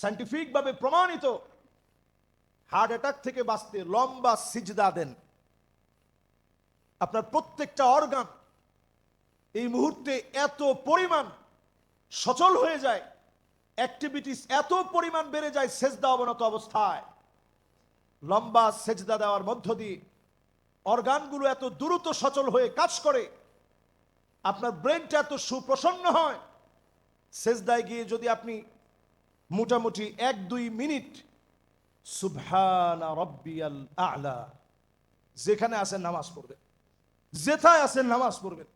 সাইন্টিফিকভাবে প্রমাণিত। Heart attack থেকে বাঁচতে লম্বা সিজদা দেন। আপনার প্রত্যেকটা অর্গান এই মুহূর্তে এত পরিমাণ সচল হয়ে যায়, অ্যাক্টিভিটিস এত পরিমাণ বেড়ে যায় সেজদা অবনত অবস্থায়। লম্বা সেজদা দেওয়ার মধ্য দিয়ে অর্গানগুলো এত দ্রুত সচল হয়ে কাজ করে, আপনার ব্রেনটা এত সুপ্রসন্ন হয়, সেজদায় গিয়ে যদি আপনি মোটামুটি এক দুই মিনিট। সুবহানা রব্বিয়াল আলা। যেখানে আছেন নামাজ পড়বেন। যেথায় আছেন নামাজ পড়বেন।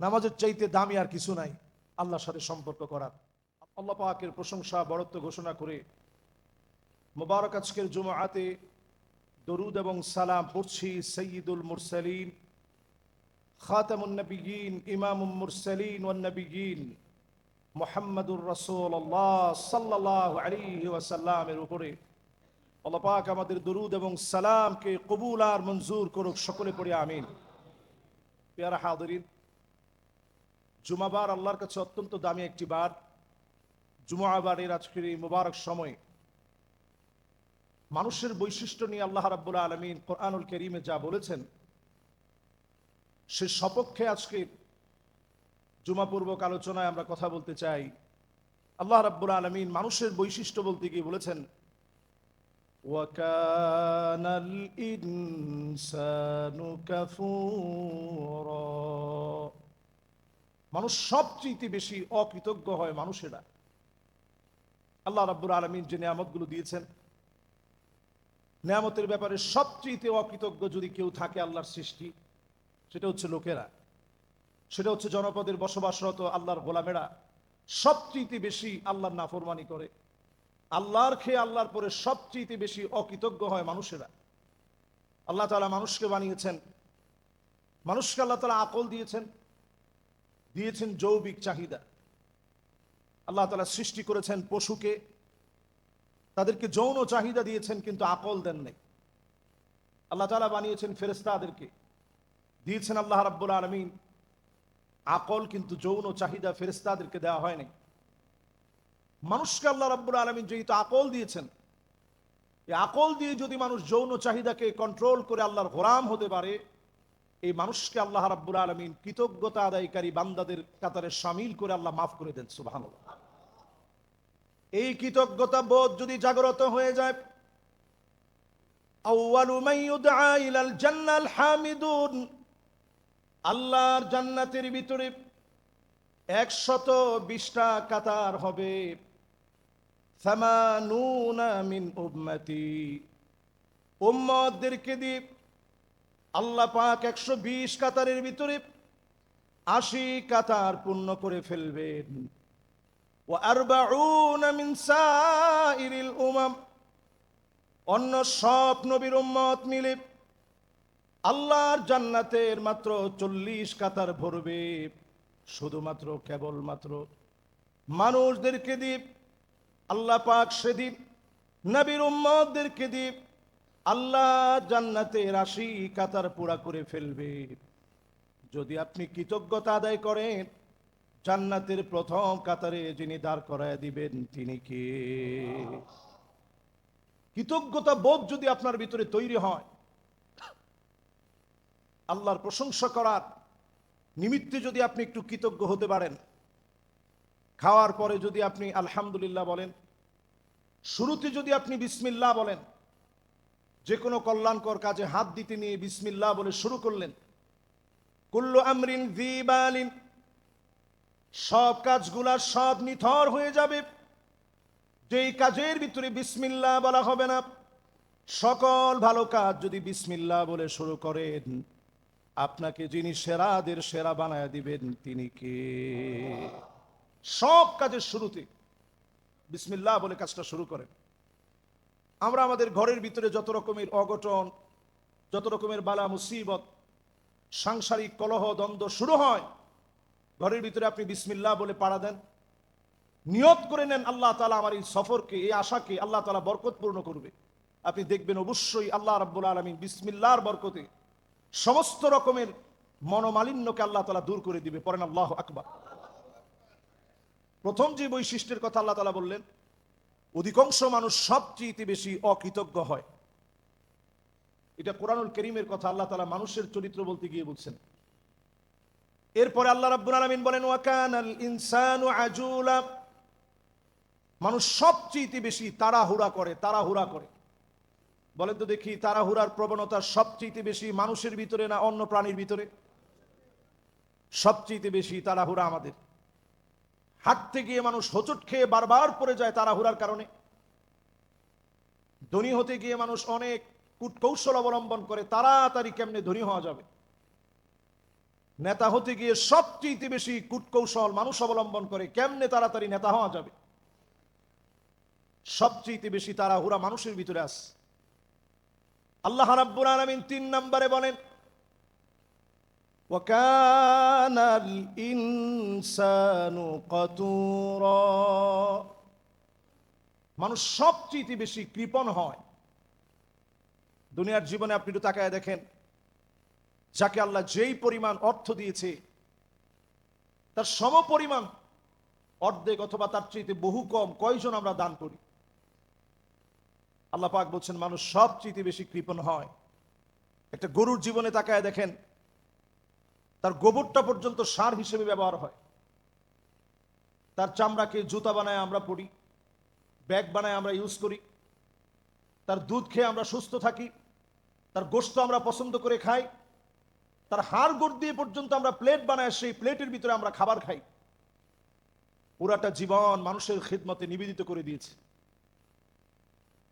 নামাজের চাইতে দামি আর কিছু নাই। আল্লাহর সাথে সম্পর্ক করার। আল্লাহ পাকের প্রশংসা বড়ত্ব ঘোষণা করে মোবারক আজকের জুমাতে দরুদ এবং সালাম পড়ছি সৈয়দুল মুরসালিন, খাতামুন নবিগিন ইমামুল মুরসালিন ওয়ান নবিগিন মোহাম্মদুর রসুল্লাহ সাল্লাহ আলী ওয়াসাল্লামের উপরে। আল্লাহ পাক আমাদের দরুদ এবং সালামকে কবুল আর মঞ্জুর করুক, সকলে পড়ে আমিন। পেয়ারা হাদরিন জুমাবার আল্লাহর কাছে অত্যন্ত দামি একটি বার। জুমাবারের আজকের এই মোবারক সময়। মানুষের বৈশিষ্ট্য নিয়ে আল্লাহ রাব্বুল আলমিন কোরআনুল করিমে যা বলেছেন, সে সপক্ষে আজকে জুমাপূর্বক আলোচনায় আমরা কথা বলতে চাই আল্লাহ রাব্বুল আলমিন মানুষের বৈশিষ্ট্য বলতে গিয়ে বলেছেন وكان الإنسان كفورا মানুষ সবচেয়ে বেশি অকৃতজ্ঞ হয় মানুষেরা আল্লাহ রাব্বুল আলমিন যে নিয়ামতগুলো দিয়েছেন নিয়ামতের ব্যাপারে সবচেয়ে অকৃতজ্ঞ যদি কেউ থাকে আল্লাহর সৃষ্টি সেটা হচ্ছে লোকেরা সেটা হচ্ছে জনপদের বসবাসরত আল্লাহর গোলামেরা সবচেয়ে বেশি আল্লাহর নাফরমানি করে। আল্লাহর খেয়ে আল্লাহর পরে সবচেয়ে বেশি অকৃতজ্ঞ হয় মানুষেরা। আল্লাহ তালা মানুষকে বানিয়েছেন। মানুষকে আল্লাহ তালা আকল দিয়েছেন। দিয়েছেন যৌবিক চাহিদা। আল্লাহ তালা সৃষ্টি করেছেন পশুকে। তাদেরকে যৌন চাহিদা দিয়েছেন, কিন্তু আকল দেন নাই। আল্লাহ তালা বানিয়েছেন ফেরেস্তাদেরকে দিয়েছেন আল্লাহ রাব্বুল আলমিন। আকল কিন্তু যৌন চাহিদা ফেরেস্তাদেরকে দেওয়া হয়নি। মানুষকে আল্লাহ রাব্বুল আলমিন যেহেতু আকল দিয়েছেন এই আকল দিয়ে যদি মানুষ যৌন চাহিদাকে কন্ট্রোল করে আল্লাহর গোলাম হতে পারে, এই মানুষকে আল্লাহ রাব্বুল আলমিন কৃতজ্ঞতা আদায়কারী বান্দাদের কাতারে সামিল করে আল্লাহ মাফ করে দেন সুবাহ এই কৃতজ্ঞতা বোধ যদি জাগ্রত হয়ে যায় আউয়ালু মান ইউদআ ইলাল জান্নাল হামিদুন। আল্লাহর জান্নাতের ভিতরে একশত বিশটা কাতার হবে। মিন উম্মতি। উম্মতদেরকে দিয়ে আল্লাহ পাক একশো বিশ কাতারের ভিতরে আশি কাতার পূর্ণ করে ফেলবেন। ও মিন সাইরিল উমাম। অন্য সব নবীর উম্মত মিলে আল্লাহর জান্নাতের মাত্র চল্লিশ কাতার ভরবে। শুধুমাত্র, কেবলমাত্র মানুষদেরকে দ্বীপ আল্লাহ পাক সেদিন, নবীর উম্মতদেরকে দ্বীপ আল্লাহ জান্নাতের আশি কাতার পুরা করে ফেলবে। যদি আপনি কৃতজ্ঞতা আদায় করেন, জান্নাতের প্রথম কাতারে যিনি দাঁড় করায় দিবেন, তিনি কে? কৃতজ্ঞতা বোধ যদি আপনার ভিতরে তৈরি হয় আল্লাহর প্রশংসা করার নিমিত্তে যদি আপনি একটু কৃতজ্ঞ হতে পারেন, খাওয়ার পরে যদি আপনি আলহামদুলিল্লাহ বলেন, শুরুতে যদি আপনি বিসমিল্লাহ বলেন, যে কোনো কল্যাণকর কাজে হাত দিতে নিয়ে বিসমিল্লাহ বলে শুরু করলেন, কুল্লু আমরিন ভিবালিন সব কাজগুলা সব নিথর হয়ে যাবে, যেই কাজের ভিতরে বিসমিল্লাহ বলা হবে না, সকল ভালো কাজ যদি বিসমিল্লাহ বলে শুরু করেন। আপনাকে যিনি সেরাদের সেরা বানায় দিবেন, তিনি কে? সব কাজের শুরুতে বিসমিল্লাহ বলে কাজটা শুরু করেন। আমরা আমাদের ঘরের ভিতরে যত রকমের অঘটন, যত রকমের বালা, মুসিবত, সাংসারিক কলহ, দ্বন্দ্ব শুরু হয়, ঘরের ভিতরে আপনি বিসমিল্লাহ বলে পাড়া দেন। নিয়ত করে নেন, আল্লাহ তালা আমার এই সফরকে, এই আশাকে আল্লাহ তালা বরকতপূর্ণ করবে। আপনি দেখবেন অবশ্যই আল্লাহ রাব্বুল আলমিন বিসমিল্লাহর বরকতে সমস্ত রকমের মনোমালিন্যকে আল্লাহ তালা দূর করে দিবে। পরেন আল্লাহ আকবার। প্রথম যে বৈশিষ্ট্যের কথা আল্লাহ তালা বললেন, অধিকাংশ মানুষ সবচেয়ে বেশি অকৃতজ্ঞ হয়। এটা কোরআনুল করিমের কথা আল্লাহ তালা মানুষের চরিত্র বলতে গিয়ে বলছেন। এরপরে আল্লাহ রাব্বুল আলামিন বলেন ওয়াকানাল ইনসানু আজুলা। মানুষ সবচেয়ে বেশি তাড়াহুড়া করে তাড়াহুড়া করে। বলেন তো দেখি, তাড়াহুড়ার প্রবণতা সবচেয়ে বেশি মানুষের ভিতরে না অন্য প্রাণীর ভিতরে? সবচেয়ে বেশি তাড়াহুড়া আমাদের। হাঁটতে গিয়ে মানুষ হোঁচট খেয়ে বারবার পড়ে যায় তাড়াহুড়ার কারণে। ধনী হতে গিয়ে মানুষ অনেক কূটকৌশল অবলম্বন করে, তাড়াতাড়ি কেমনে ধনী হওয়া যাবে? নেতা হতে গিয়ে সবচেয়ে বেশি কূটকৌশল মানুষ অবলম্বন করে, কেমনে তাড়াতাড়ি নেতা হওয়া যাবে? সবচেয়ে বেশি তাড়াহুড়া মানুষের ভিতরে আস আল্লাহ রাব্বুল আলামিন তিন নম্বরে বলেন وكان الإنسان قتورا মানুষ সবচেয়ে বেশি কৃপণ হয় দুনিয়ার জীবনে আপনি একটু তাকায় দেখেন যাকে আল্লাহ যেই পরিমাণ অর্থ দিয়েছে তার সম পরিমাণ অর্ধেক অথবা তার চেয়ে বহু কম কয়জন আমরা দান করি আল্লাহ পাক বলছেন, মানুষ সবচেয়ে বেশি কৃপণ হয়। একটা গরুর জীবনে তাকায় দেখেন, তার গোবরটা পর্যন্ত সার হিসেবে ব্যবহার হয়। তার চামড়াকে জুতা বানায় আমরা পড়ি, ব্যাগ বানায় আমরা ইউজ করি, তার দুধ খেয়ে আমরা সুস্থ থাকি, তার গোস্ত আমরা পছন্দ করে খাই, তার হাড় গোড় দিয়ে পর্যন্ত আমরা প্লেট বানায়, সেই প্লেটের ভিতরে আমরা খাবার খাই। পুরাটা জীবন মানুষের খিদমতে নিবেদিত করে দিয়েছে।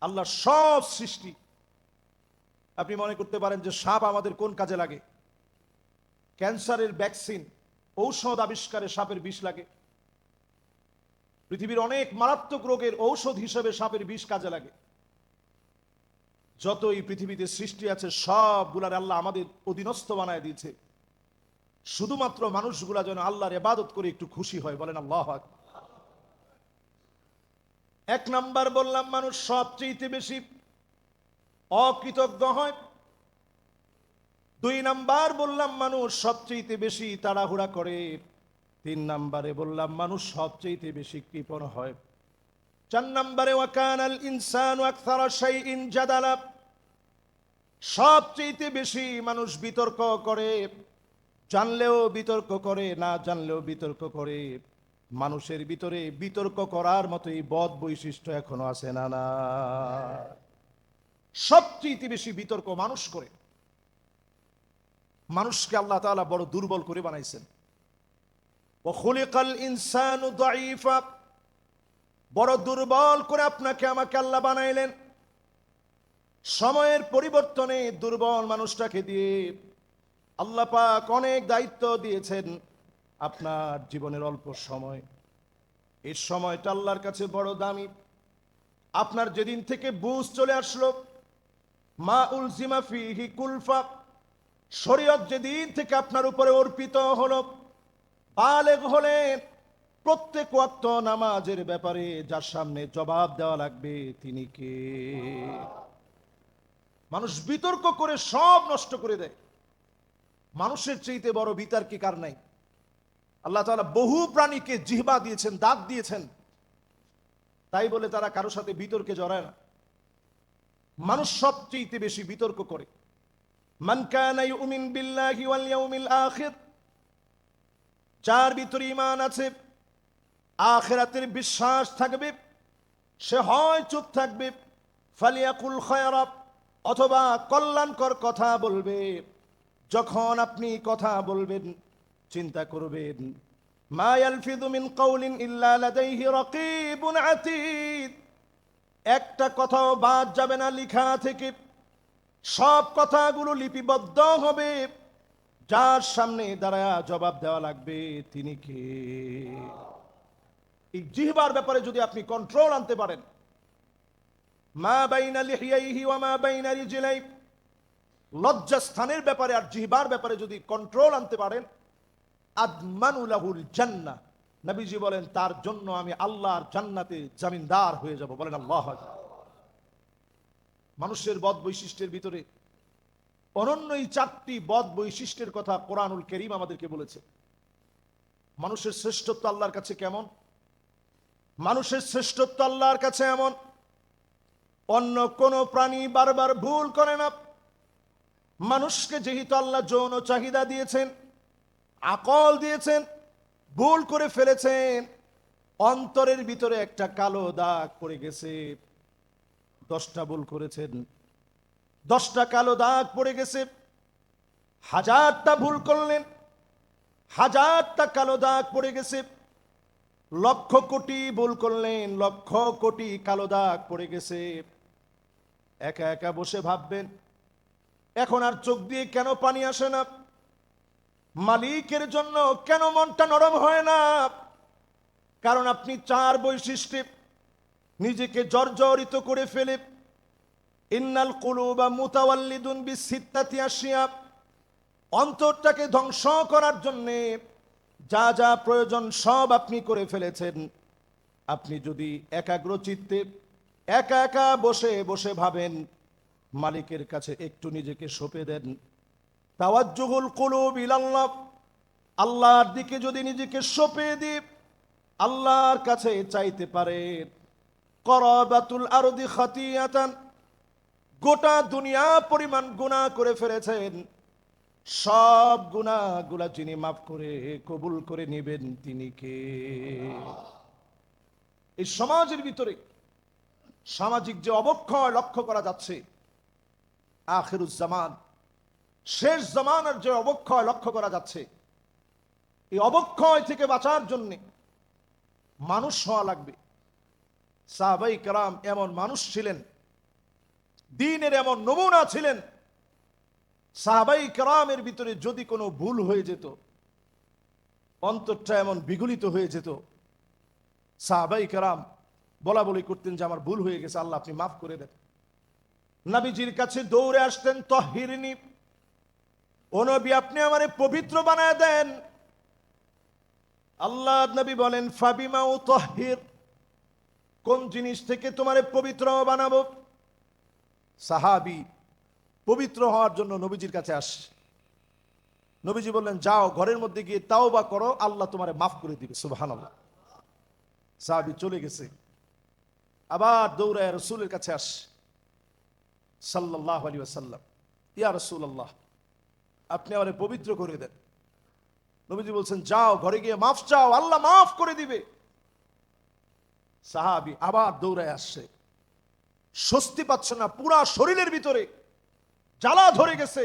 আল্লাহ সব সৃষ্টি। আপনি মনে করতে পারেন যে সাপ আমাদের কোন কাজে লাগে? ক্যান্সারের ভ্যাকসিন, ঔষধ আবিষ্কারে সাপের বিষ লাগে। পৃথিবীর অনেক মারাত্মক রোগের ঔষধ হিসেবে সাপের বিষ কাজে লাগে। যতই পৃথিবীতে সৃষ্টি আছে, সবগুলার আল্লাহ আমাদের অধীনস্থ বানায় দিয়েছে। শুধুমাত্র মানুষগুলা যেন আল্লাহর এবাদত করে একটু খুশি হয়, বলেন আল্লাহ আকবার। এক নাম্বার বললাম, মানুষ সবচেয়ে বেশি অকৃতজ্ঞ হয়। দুই নাম্বার বললাম, মানুষ সবচেয়ে বেশি তাড়াহুড়া করে। তিন নাম্বারে বললাম, মানুষ সবচেয়ে বেশি কৃপণ হয়। চার নাম্বারে ওয়াকান আল ইনসান জাদালা। সবচেয়ে বেশি মানুষ বিতর্ক করে। জানলেও বিতর্ক করে, না জানলেও বিতর্ক করে। মানুষের ভিতরে বিতর্ক করার মতো এই বদ বৈশিষ্ট্য এখনও আছে না না। সবচেয়ে বেশি বিতর্ক মানুষ করে। মানুষকে আল্লাহ তাআলা বড় দুর্বল করে বানাইছেন। বড় দুর্বল করে আপনাকে আমাকে আল্লাহ বানাইলেন। সময়ের পরিবর্তনে দুর্বল মানুষটাকে দিয়ে আল্লাহ পাক অনেক দায়িত্ব দিয়েছেন। আপনার জীবনের অল্প সময়। এই সময়টা আল্লাহর কাছে বড় দামি। আপনার যেদিন থেকে বুঝ চলে আসলো, মা উলজিমা ফিহি কুলফা, শরীয়ত যেদিন থেকে আপনার উপরে অর্পিত হলো, বালেগ হলেন প্রত্যেক ওয়াক্ত নামাজের ব্যাপারে যার সামনে জবাব দেওয়া লাগবে তিনি কে? মানুষ বিতর্ক করে সব নষ্ট করে দেয়। মানুষের চাইতে বড় বিতর্কে কার নাই? আল্লাহ তাআলা বহু প্রাণীকে জিহবা দিয়েছেন দাঁত দিয়েছেন। তাই বলে তারা কারও সাথে বিতর্কে জড়ায় না। মানুষ সবচেয়ে বেশি বিতর্ক করে। যার ভিতরে ঈমান আছে, আখিরাতের বিশ্বাস থাকবে, সে হয় চুপ থাকবে, ফালিয়াকুল খায়রাব অথবা কল্যাণকর কথা বলবে। যখন আপনি কথা বলবেন চিন্তা করবেন। একটা কথাও বাদ যাবে না লিখা থেকে। সব কথাগুলো লিপিবদ্ধ হবে। যার সামনে দাঁড়ায় জবাব দেওয়া লাগবে তিনি কে? এই জিহবার ব্যাপারে যদি আপনি কন্ট্রোল আনতে পারেন। মা বাইনা লিহিয়াইহি ওয়া মা বাইনা রিজলাই লজ্জাস্থানের ব্যাপারে আর জিহবার ব্যাপারে যদি কন্ট্রোল আনতে পারেন আদমানুলাহুল জান্নাহ। নবীজি বলেন, তার জন্য আমি আল্লাহর জান্নাতে জামিনদার হয়ে যাব। বলেন আল্লাহ মানুষের বদ বৈশিষ্ট্যের ভিতরে অনন্য এই চারটি বদ বৈশিষ্ট্যের কথা কোরআনুল করিম আমাদেরকে বলেছে। মানুষের শ্রেষ্ঠত্ব আল্লাহর কাছে কেমন? মানুষের শ্রেষ্ঠত্ব আল্লাহর কাছে এমন? অন্য কোনো প্রাণী বারবার ভুল করে না। মানুষকে যেহেতু আল্লাহ যৌন চাহিদা দিয়েছেন আকল দিয়েছেন, ভুল করে ফেলেছেন, অন্তরের ভিতরে একটা কালো দাগ পড়ে গেছে। দশটা ভুল করেছেন, দশটা কালো দাগ পড়ে গেছে। হাজারটা ভুল করলেন, হাজারটা কালো দাগ পড়ে গেছে। লক্ষ কোটি ভুল করলেন, লক্ষ কোটি কালো দাগ পড়ে গেছে। একা একা বসে ভাববেন, এখন আর চোখ দিয়ে কেন পানি আসে না? মালিকের জন্য কেন মনটা নরম হয় না? কারণ আপনি চার বৈশিষ্ট্যে নিজেকে জর্জরিত করে ফেলে। ইন্নাল কুলু বা মুতাওয়াল্লিদুন বিসিত্তাতি আসিয়া অন্তরটাকে ধ্বংস করার জন্যে যা যা প্রয়োজন সব আপনি করে ফেলেছেন। আপনি যদি একাগ্র চিত্তে একা একা বসে বসে ভাবেন, মালিকের কাছে একটু নিজেকে সঁপে দেন। তাওয়াজ্জুহুল কুলুব ইলাল্লাহ। আল্লাহর দিকে যদি নিজেকে সঁপে দিই, আল্লাহর কাছে চাইতে পারেন করাবাতুল আরদি খাতিয়াতান। গোটা দুনিয়া পরিমাণ গুনাহ করে ফেলেছেন। সব গুনাহগুলা যিনি মাফ করে, কবুল করে নেবেন তিনি কে? এই সমাজের ভিতরে সামাজিক যে অবক্ষয় লক্ষ্য করা যাচ্ছে আখেরুজ্জামান শেষ জামানের যে অবক্ষয় লক্ষ্য করা যাচ্ছে, এই অবক্ষয় থেকে বাঁচার জন্যে মানুষ হওয়া লাগবে। সাহাবাই কালাম এমন মানুষ ছিলেন, দিনের এমন নমুনা ছিলেন। সাহাবাই কালামের ভিতরে যদি কোনো ভুল হয়ে যেত, অন্তরটা এমন বিগলিত হয়ে যেত। সাহাবাই কালাম বলা বলি করতেন যে, আমার ভুল হয়ে গেছে, আল্লাহ আপনি মাফ করে দেন। নাবিজির কাছে দৌড়ে আসতেন, তহিরিনী ও নবী, আপনি আমারে পবিত্র বানায় দেন। আল্লাহ নবী বলেন, ফাবিমা ও তহির কোন জিনিস থেকে তোমারে পবিত্র বানাবো? সাহাবি পবিত্র হওয়ার জন্য নবীজির কাছে আস। নবীজি বললেন, যাও, ঘরের মধ্যে গিয়ে তাও বা করো, আল্লাহ তোমারে মাফ করে দিবে। সুবাহান সাহাবি চলে গেছে। আবার দৌড়ায় রসুলের কাছে আস। সাল্লাহ আলী আসাল্লাম ইয়া রসুল আল্লাহ আপনি আমারে পবিত্র করে দেন। নবীজি বলছেন, যাও, ঘরে গিয়ে মাফ চাও, আল্লাহ মাফ করে দিবে। সাহাবি আবার দৌড়ায় আসছে। স্বস্তি পাচ্ছে না, পুরা শরীরের ভিতরে জ্বালা ধরে গেছে।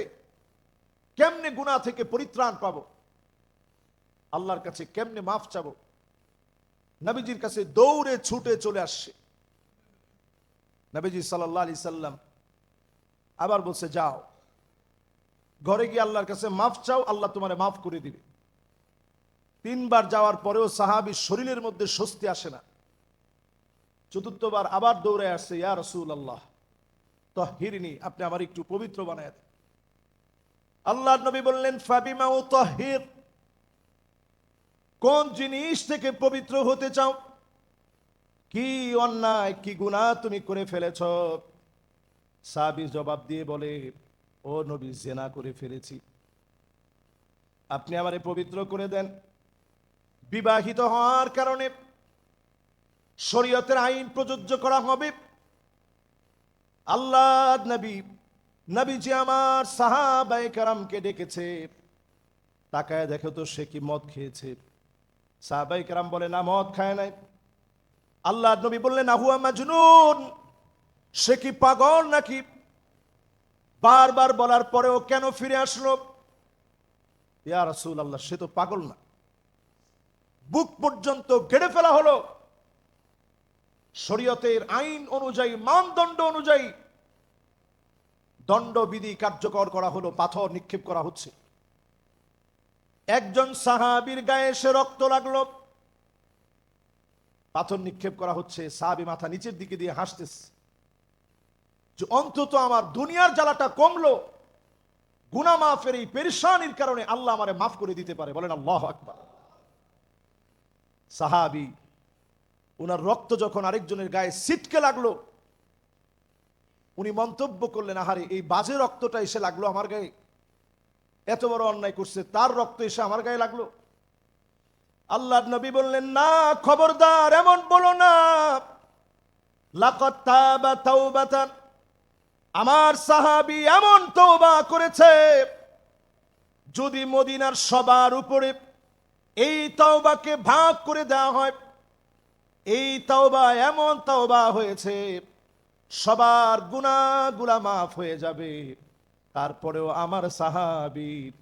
কেমনে গুণা থেকে পরিত্রাণ পাবো? আল্লাহর কাছে কেমনে মাফ চাবো? নবীজির কাছে দৌড়ে ছুটে চলে আসছে। নবীজি সাল্লাহ আলি সাল্লাম আবার বলছে, যাও। ঘরে গিয়ে আল্লাহর কাছে মাফ চাও, আল্লাহ তোমারে মাফ করে দিবে। তিনবার যাওয়ার পরেও সাহাবির শরীরের মধ্যে স্বস্তি আসে না। চতুর্থবার আবার দৌড়ে আসছে, ইয়া রসুল আল্লাহ তহিরিনী, আপনি আমার একটু পবিত্র বানায় দেন। আল্লাহ নবী বললেন, ফাবিমা ও তহির, কোন জিনিস থেকে পবিত্র হতে চাও? কি অন্যায়, কি গুনাহ তুমি করে ফেলেছ? সাবি জবাব দিয়ে বলে ও নবী জেনা করে ফেলেছি। আপনি আমারে পবিত্র করে দেন। বিবাহিত হওয়ার কারণে শরীয়তের আইন প্রযোজ্য করা হবে। আল্লাহ নবী নবী যে আমার সাহাবাই কারামকে ডেকেছে। তাকায় দেখো তো সে কি মদ খেয়েছে। সাহাবাই কারাম বলে, না, মদ খায় নাই। আল্লাহ নবী বললেন, আহুয়া মাজনুন, সে কি পাগল নাকি? বারবার বলার পরেও কেন ফিরে আসলো? ইয়া রাসূল আল্লাহ সে তো পাগল না। বুক পর্যন্ত গেড়ে ফেলা হলো। শরীয়তের আইন অনুযায়ী, মানদণ্ড অনুযায়ী দণ্ডবিধি কার্যকর করা হলো, পাথর নিক্ষেপ করা হচ্ছে। একজন সাহাবির গায়ে এসে রক্ত লাগল। পাথর নিক্ষেপ করা হচ্ছে, সাহাবি মাথা নিচের দিকে দিয়ে হাসতেছে। যে অন্তত আমার দুনিয়ার জ্বালাটা কমলো। গুনা মাফের এই পেরেশানির কারণে আল্লাহ আমারে মাফ করে দিতে পারে। বলেন, আল্লাহ আকবার। সাহাবি ওনার রক্ত যখন আরেকজনের গায়ে সিটকে লাগল, উনি মন্তব্য করলেন, আহারে, এই বাজে রক্তটা এসে লাগল আমার গায়ে। এত বড় অন্যায় করছে, তার রক্ত এসে আমার গায়ে লাগল। আল্লাহ নবী বললেন, না, খবরদার, এমন বলো না। আমার সাহাবি এমন তওবা করেছে, যদি মদিনার সবার উপরে এই তাওবাকে ভাগ করে দেওয়া হয়, এই তাওবা এমন তাওবা হয়েছে, সবার গুনাহগুলা মাফ হয়ে যাবে। তারপরেও আমার সাহাবীর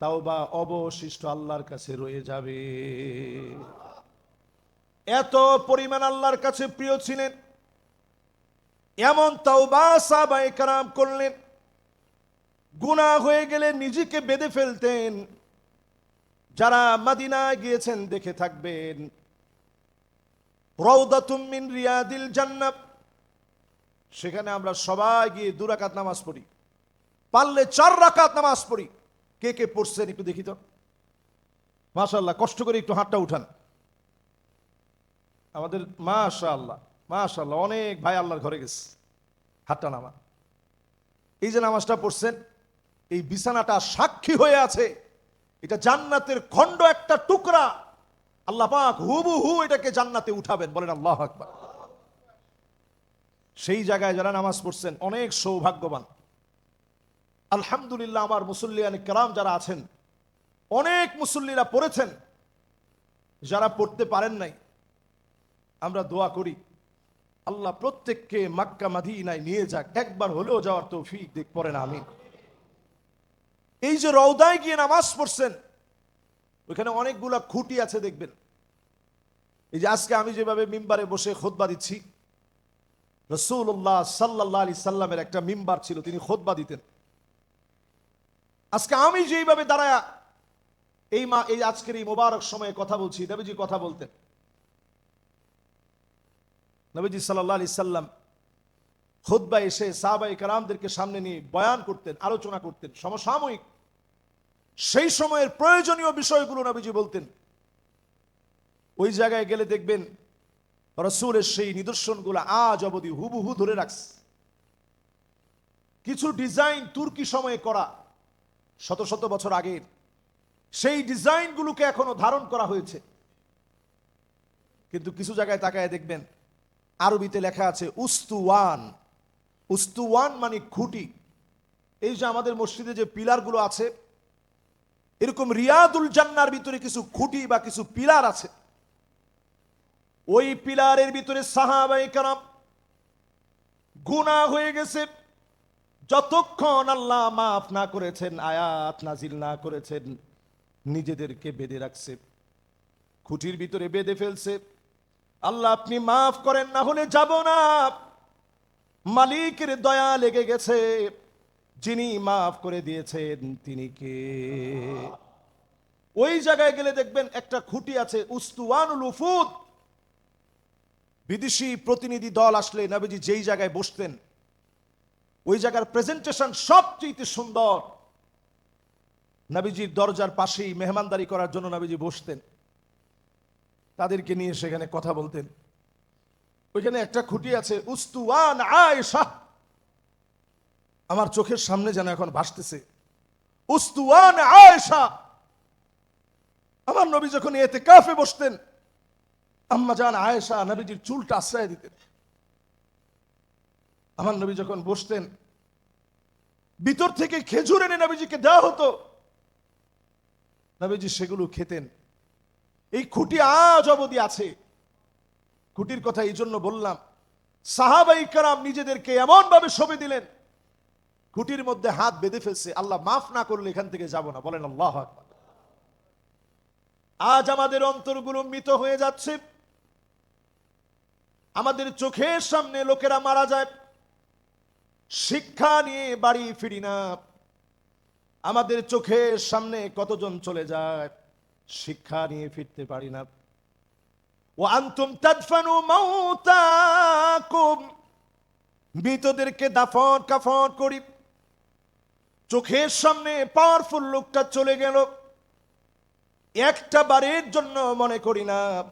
তাওবা অবশিষ্ট আল্লাহর কাছে রয়ে যাবে। এত পরিমাণ আল্লাহর কাছে প্রিয় ছিলেন এমন তাওবা কারাম করলেন, গুনাহ হয়ে গেলে নিজেকে বেঁধে ফেলতেন। যারা মাদিনায় গিয়েছেন দেখে থাকবেন। রৌদাতুম মিন রিয়াদিল জান্নাত সেখানে আমরা সবাই গিয়ে দু রাকাত নামাজ পড়ি। পারলে চার রাকাত নামাজ পড়ি। কে কে পড়ছেন একটু দেখি তো। মাশাল্লাহ কষ্ট করে একটু হাতটা উঠান। আমাদের মাশাল্লাহ মাশাল্লাহ অনেক ভাই আল্লাহর ঘরে গেছে। হাতটা নামা এই যে নামাজটা পড়ছেন, এই বিছানাটা সাক্ষী হয়ে আছে। এটা জান্নাতের খণ্ড একটা টুকরা। আল্লাহ পাক হুবু হু এটাকে জান্নাতে উঠাবেন, বলেন আল্লাহ আকবার। সেই জায়গায় যারা নামাজ পড়ছেন, অনেক সৌভাগ্যবান। আলহামদুলিল্লাহ আমার মুসল্লিয়ান কেরাম যারা আছেন, অনেক মুসল্লিরা পড়েছেন। যারা পড়তে পারেন নাই, আমরা দোয়া করি। আল্লাহ প্রত্যেককে মাক্কা মাদিনায় নিয়ে যাক, একবার হলেও যাওয়ার তৌফিক দেখ পড়েন আমি এই যে রওদায় গিয়ে নামাজ পড়ছেন, ওইখানে অনেকগুলা খুঁটি আছে, দেখবেন। এই যে আজকে আমি যেভাবে মিম্বারে বসে খোদবা দিচ্ছি রসুল্লাহ সাল্লাহ আলি সাল্লামের একটা মিম্বার ছিল, তিনি খোদবা দিতেন। আজকে আমি যেইভাবে দাঁড়ায়া, এই মা, এই আজকের এই মোবারক সময়ে কথা বলছি, নবীজি কথা বলতেন। নবীজি সাল্লাহ আলি সাল্লাম খুদ্া এসে সাহাবাই কারামদেরকে সামনে নিয়ে বয়ান করতেন, আলোচনা করতেন, সমসাময়িক। সেই সময়ের প্রয়োজনীয় বিষয়গুলো নবীজি বলতেন। ওই জায়গায় গেলে দেখবেন রসুলের সেই নিদর্শনগুলো আজ অবধি হুবহু ধরে রাখছে। কিছু ডিজাইন তুর্কি সময়ে করা শত শত বছর আগের সেই ডিজাইনগুলোকে এখনও ধারণ করা হয়েছে। কিন্তু কিছু জায়গায় তাকায় দেখবেন আরবিতে লেখা আছে উস্তুওয়ান উস্তুওয়ান মানে খুঁটি। এই যে আমাদের মসজিদে যে পিলারগুলো আছে, এরকম রিয়াদুল জান্নার ভিতরে কিছু খুঁটি বা কিছু পিলার আছে। ওই পিলারের ভিতরে সাহাবাই কারাম গুণা হয়ে গেছে। যতক্ষণ আল্লাহ মাফ না করেছেন, আয়াত নাজিল না করেছেন, নিজেদেরকে বেঁধে রাখছে। খুঁটির ভিতরে বেঁধে ফেলছে। আল্লাহ, আপনি মাফ করেন, না হলে যাব না। মালিকের দয়া লেগে গেছে। যিনি মাফ করে দিয়েছেন, তিনি কে? ওই জায়গায় গেলে দেখবেন একটা খুঁটি আছে উস্তুয়ানুল বিদেশি প্রতিনিধি দল আসলে নবীজি যেই জায়গায় বসতেন, ওই জায়গার প্রেজেন্টেশন সবচেয়ে সুন্দর। নবীজির দরজার পাশেই মেহমানদারি করার জন্য নবীজি বসতেন। তাদেরকে নিয়ে সেখানে কথা বলতেন। ওইখানে একটা খুঁটি আছে, উস্তুয়ান আয়েশা। আমার চোখের সামনে যেন এখন ভাসতেছে। উস্তুয়ান আয়েশা। আমার নবী যখন এতে কাফে বসতেন, আম্মা জান আয়েশা নবীজির চুলটা আশ্রয় দিতেন। আমার নবী যখন বসতেন, ভিতর থেকে খেজুর এনে নবীজিকে দেওয়া হতো। নবীজি সেগুলো খেতেন। এই খুঁটি আজ অবধি আছে। খুঁটির কথা এই জন্য বললাম, সাহাবাই কারাম নিজেদেরকে এমন ভাবে সবে দিলেন, খুঁটির মধ্যে হাত বেঁধে ফেলছে, আল্লাহ মাফ না করলে এখান থেকে যাব না, বলেন আল্লাহ আজ আমাদের অন্তরগুলো মৃত হয়ে যাচ্ছে। আমাদের চোখের সামনে লোকেরা মারা যায়। শিক্ষা নিয়ে বাড়ি ফিরি না। আমাদের চোখের সামনে কতজন চলে যায়। শিক্ষা নিয়ে ফিরতে পারি না। ও আন্তুম তাদফানু মাউতাকুম। মৃতদেরকে দাফন কাফন করি। চোখের সামনে পাওয়ারফুল লোকটা চলে গেল। একটা বারের জন্য মনে করি না।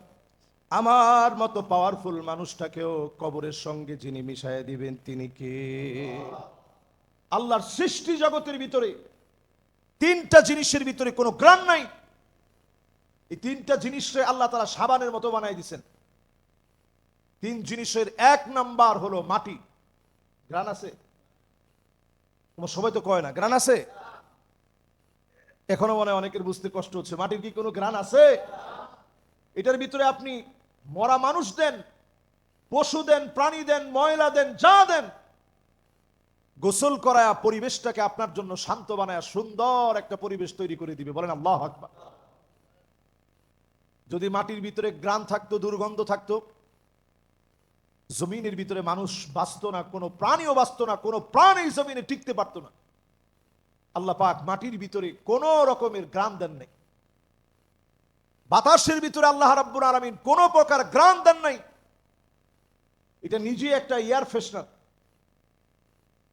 আমার মতো পাওয়ারফুল মানুষটাকেও কবরের সঙ্গে যিনি মিশাইয়া দিবেন তিনি কে? আল্লাহর সৃষ্টি জগতের ভিতরে তিনটা জিনিসের ভিতরে কোনো গ্রাম নাই। এই তিনটা জিনিসে আল্লাহ তারা সাবানের মতো বানাই দিছেন। তিন জিনিসের এক নাম্বার হলো মাটি। গ্রান আছে? তোমার সবাই তো কয় না, গ্রান আছে? এখনও মনে অনেকের বুঝতে কষ্ট হচ্ছে, মাটির কি কোনো গ্রান আছে? এটার ভিতরে আপনি মরা মানুষ দেন, পশু দেন, প্রাণী দেন, ময়লা দেন, যা দেন, গোসল করায়া পরিবেশটাকে আপনার জন্য শান্ত বানায় সুন্দর একটা পরিবেশ তৈরি করে দিবে। বলেন আল্লাহ আকবার। যদি মাটির ভিতরে গ্রাম থাকতো, দুর্গন্ধ থাকতো, জমিনের ভিতরে মানুষ বাঁচত না, কোনো প্রাণীও বাঁচত না, কোনো প্রাণী জমিনে টিকতে পারত না। আল্লাহ পাক মাটির ভিতরে কোন রকমের গ্রাম দেন নাই। বাতাসের ভিতরে আল্লাহ রাব্বুল আলামিন কোন প্রকার গ্রাম দেন নাই। এটা নিজে একটা এয়ার ফ্রেশনার।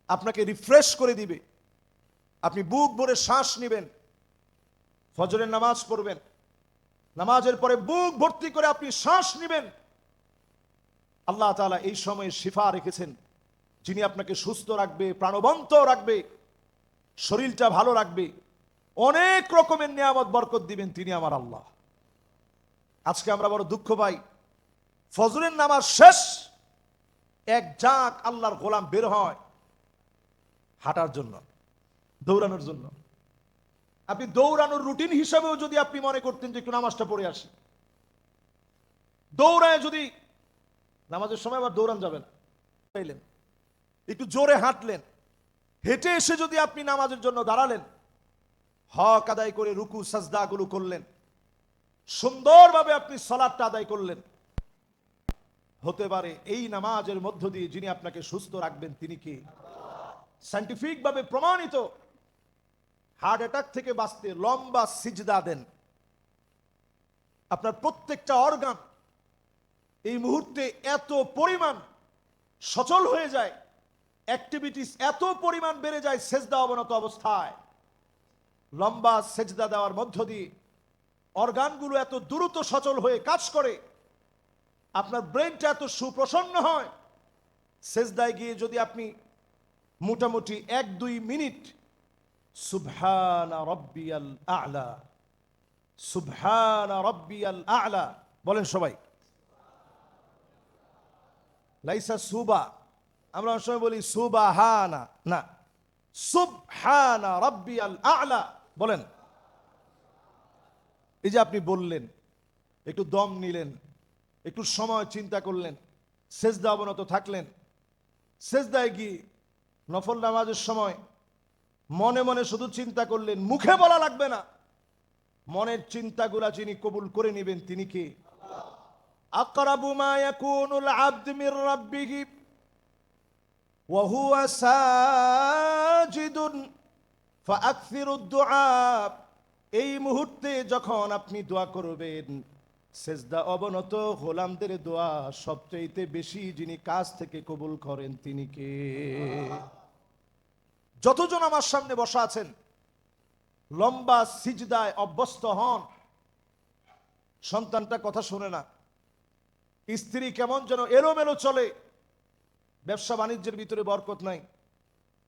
আপনাকে রিফ্রেশ করে দিবে। আপনি বুক ভরে শ্বাস নেবেন। ফজরের নামাজ পড়বেন। নামাজের পরে বুক ভর্তি করে আপনি শ্বাস নেবেন। আল্লাহ তালা এই সময়ে শিফা রেখেছেন। যিনি আপনাকে সুস্থ রাখবে, প্রাণবন্ত রাখবে, শরীরটা ভালো রাখবে, অনেক রকমের নিয়ামত, বরকত দিবেন তিনি আমার আল্লাহ। আজকে আমরা বড় দুঃখ পাই। ফজরের নামাজ শেষ, এক জাক আল্লাহর গোলাম বের হয় হাঁটার জন্য, দৌড়ানোর জন্য। আপনি দৌড়ানোর রুটিন হিসাবেও যদি আপনি মনে করতেন যে একটু নামাজটা পড়ে আসি। দৌড়ায় যদি নামাজের সময় আবার দৌড়ান যাবে না একটু জোরে হাঁটলেন। হেঁটে এসে যদি আপনি নামাজের জন্য দাঁড়ালেন, হক আদায় করে রুকু, সাজদাগুলো করলেন। সুন্দরভাবে আপনি সলাদটা আদায় করলেন। হতে পারে এই নামাজের মধ্য দিয়ে যিনি আপনাকে সুস্থ রাখবেন, তিনি কি? সাইন্টিফিক ভাবে প্রমাণিত হার্ট অ্যাটাক থেকে বাঁচতে লম্বা সিজদা দেন। আপনার প্রত্যেকটা অর্গান এই মুহূর্তে এত পরিমাণ সচল হয়ে যায় অ্যাক্টিভিটিস এত পরিমাণ বেড়ে যায় সেজদা অবনত অবস্থায়। লম্বা সেজদা দেওয়ার মধ্য দিয়ে অর্গানগুলো এত দ্রুত সচল হয়ে কাজ করে, আপনার ব্রেনটা এত সুপ্রসন্ন হয়, সেজদায় গিয়ে যদি আপনি মোটামুটি এক দুই মিনিট সুবহানা রব্বিয়াল আ'লা। সুবহানা রব্বিয়াল আ'লা। বলেন সবাই। লাইসা সুবা। আমরা অনেক সময় বলি সুবাহানা। না। সুবহানা রব্বিয়াল আ'লা। বলেন। এই যে আপনি বললেন, একটু দম নিলেন, একটু সময় চিন্তা করলেন, সেজদা অবনত থাকলেন, সেজদায় গিয়ে নফল নামাজের সময় মনে মনে শুধু চিন্তা করলেন, মুখে বলা লাগবে না। মনের চিন্তাগুলা যিনি কবুল করে নেবেন, তিনি কে? এই মুহূর্তে যখন আপনি দোয়া করবেন, সেজদা অবনত গোলামদের দোয়া সবচাইতে বেশি যিনি কাজ থেকে কবুল করেন, তিনি কে? যতজন আমার সামনে বসা আছেন, লম্বা সিজদায় অভ্যস্ত হন, সন্তানটা কথা শুনে না। স্ত্রী কেমন যেন এলোমেলো চলে, ব্যবসা বাণিজ্যের ভিতরে বরকত নাই,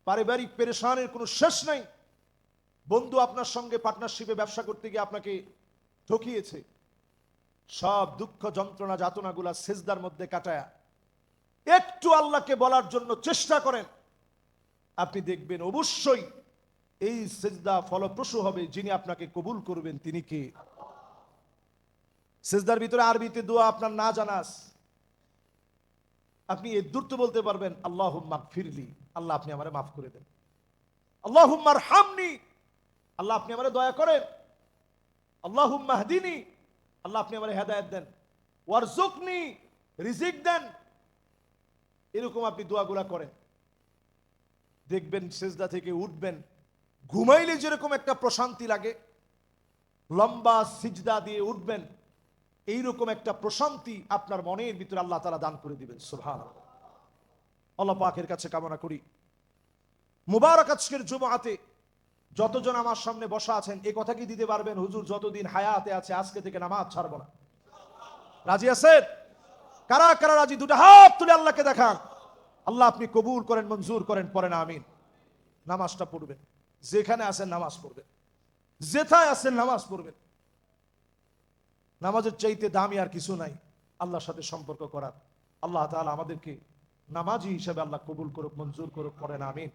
পারিবারিক পেরেশানের কোনো শেষ নাই। বন্ধু আপনার সঙ্গে পার্টনারশিপে ব্যবসা করতে গিয়ে আপনাকে ঠকিয়েছে। সব দুঃখ যন্ত্রণা, যাতনাগুলা সেজদার মধ্যে কাটায়া একটু আল্লাহকে বলার জন্য চেষ্টা করেন। আপনি দেখবেন অবশ্যই এই সেজদা ফলপ্রসূ হবে, যিনি আপনাকে কবুল করবেন, তিনি কে? সেজদার ভিতরে আরবিতে দোয়া, আপনার না জানাস আপনি এ দূরত্ব বলতে পারবেন আল্লাহ ফিরলি আল্লাহ আপনি আমারে মাফ করে দেন। আল্লাহ হামনি আল্লাহ আপনি আমারে দয়া করেন। আল্লাহ মাহদিনী আল্লাহ আপনি আমার হেদায়ত দেন। ওয়ারজুকনি রিজিক দেন। এরকম আপনি দোয়াগুলা করেন। দেখবেন, সেজদা থেকে উঠবেন। ঘুমাইলে যেরকম একটা প্রশান্তি লাগে, লম্বা সিজদা দিয়ে উঠবেন, এইরকম একটা প্রশান্তি আপনার মনের ভিতরে আল্লাহ তারা দান করে দিবেন সুভান আল্লাহ পাকের কাছে কামনা করি। মুবারক আজকের জুমাতে যতজন আমার সামনে বসা আছেন, এ কথা কি দিতে পারবেন? হুজুর, যতদিন হায়াতে আছে, আজকে থেকে নামাজ ছাড়বো না। রাজি আছেন? কারা কারা রাজি? দুটো হাত তুলে আল্লাহকে দেখান। আল্লাহ আপনি কবুল করেন, মঞ্জুর করেন পরে না আমিন। নামাজটা পড়বেন। যেখানে আছেন নামাজ পড়বেন। যেথায় আছেন নামাজ পড়বেন। নামাজের চাইতে দামি আর কিছু নাই। আল্লাহর সাথে সম্পর্ক করার। আল্লাহ তাআলা আমাদেরকে নামাজি হিসাবে আল্লাহ কবুল করুক, মঞ্জুর করুক করেন আমিন।